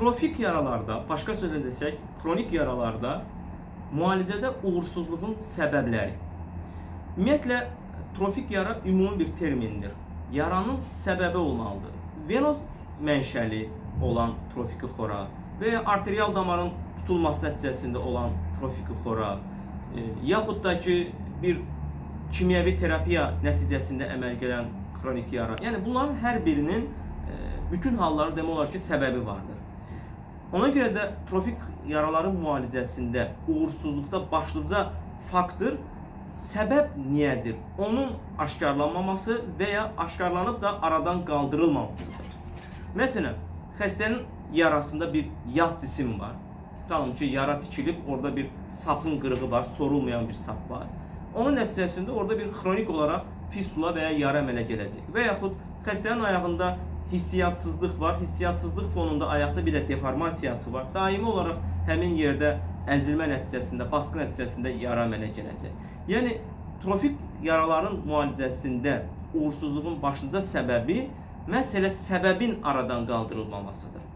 trofik yaralarda, başqa sözlə desək, kronik yaralarda müalicədə uğursuzluğun səbəbləri. Ümumiyyətlə trofik yara ümumi bir termindir. Yaranın səbəbi olmalıdır. Venoz mənşəli olan trofiki xora və ya arterial damarın tutulması nəticəsində olan trofiki xora, e, yaxud da ki bir kimyəvi terapiya nəticəsində əməl gələn xronik yara. Yəni bunların hər birinin e, bütün halları demək olar ki səbəbi vardır. Ona görə də trofik yaraların müalicəsində uğursuzluqda başlıca faktor səbəb niyədir? Onun aşkarlanmaması və ya aşkarlanıb da aradan qaldırılmamasıdır. Məsələn, xəstənin yarasında bir yad cisim var. Tutalım ki, yara tikilib, orada bir sapın qırığı var, sorulmayan bir sap var. Onun nəticəsində orada bir xronik olaraq fistula və ya yara əmələ gələcək. Və yaxud xəstənin ayağında hissiyatsızlıq var. Hissiyatsızlıq fonunda ayaqda bir də deformasiyası var. Daimi olaraq həmin yerdə əzilmə nəticəsində, baskı nəticəsində yara əmələ gələcək. Yəni trofik yaraların müalicəsində uğursuzluğun başlıca səbəbi məhz elə səbəbin aradan qaldırılmamasıdır.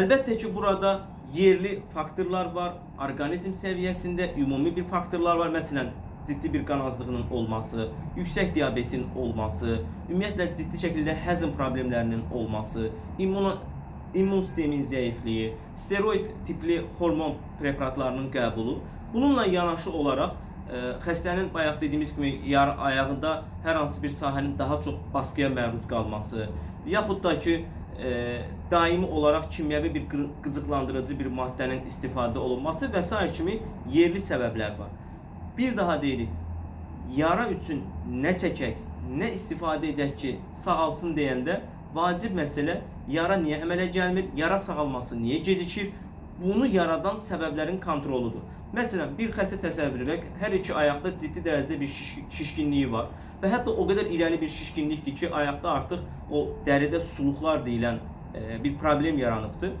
Əlbəttə ki, burada yerli faktorlar var, orqanizm səviyyəsində ümumi bir faktorlar var. Məsələn, ciddi bir qan azlığının olması, yüksək diabetin olması, ümumiyyətlə ciddi şəkildə həzm problemlərinin olması, immun immun sistemin zəifliyi, steroid tipli hormon preparatlarının qəbulu. Bununla yanaşı olaraq ə, xəstənin bayaq dediyimiz kimi yar ayağında hər hansı bir sahənin daha çox baskıya məruz qalması, yaxud da ki ə, daimi olaraq kimyəvi bir qı- qıcıqlandırıcı bir maddənin istifadə olunması və s. kimi yerli səbəblər var. Bir daha deyirik, yara üçün nə çəkək, nə istifadə edək ki, sağalsın deyəndə vacib məsələ yara niyə əmələ gəlmir, yara sağalması niyə gecikir? Bunu yaradan səbəblərin kontroludur. Məsələn, bir xəstə təsəvvür edək, hər iki ayaqda ciddi dərəcədə bir şiş şişkinliyi var və hətta o qədər irəli bir şişkinlikdir ki, ayaqda artıq o dəridə suluqlar deyilən e, bir problem yaranıbdır. E,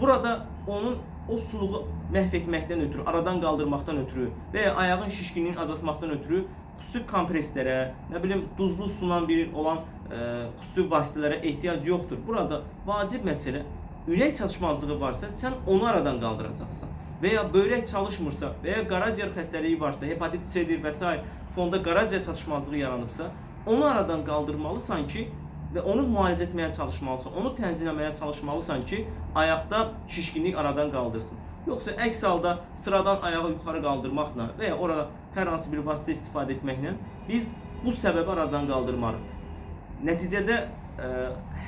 Burada onun o suluğu məhv etməkdən ötürü, aradan qaldırmaqdan ötürü və ya ayağın şişkinliyini azaltmaqdan ötürü xüsusi kompreslərə, nə bilim duzlu sunan bir olan e, xüsusi vasitələrə ehtiyac yoxdur. Burada vacib məsələ ürək çatışmazlığı varsa sən onu aradan qaldıracaqsan. Və ya böyrək çalışmırsa və ya qaraciyər xəstəliyi varsa, hepatit C-dir və s. fonda qaraciyər çatışmazlığı yaranıbsa, onu aradan qaldırmalısan ki və onu müalicə etməyə çalışmalısan, onu tənzimləməyə çalışmalısan ki, ayaqda şişkinlik aradan qaldırsın. Yoxsa əks halda sıradan ayağı yuxarı qaldırmaqla və ya orada hər hansı bir vasitə istifadə etməklə biz bu səbəbi aradan qaldırmarıq. Nəticədə ə,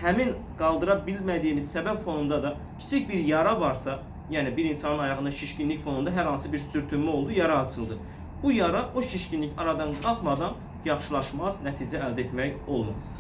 həmin qaldıra bilmədiyimiz səbəb fonunda da kiçik bir yara varsa, yəni bir insanın ayağında şişkinlik fonunda hər hansı bir sürtünmə oldu, yara açıldı. Bu yara o şişkinlik aradan qalxmadan yaxşılaşmaz, nəticə əldə etmək olmaz.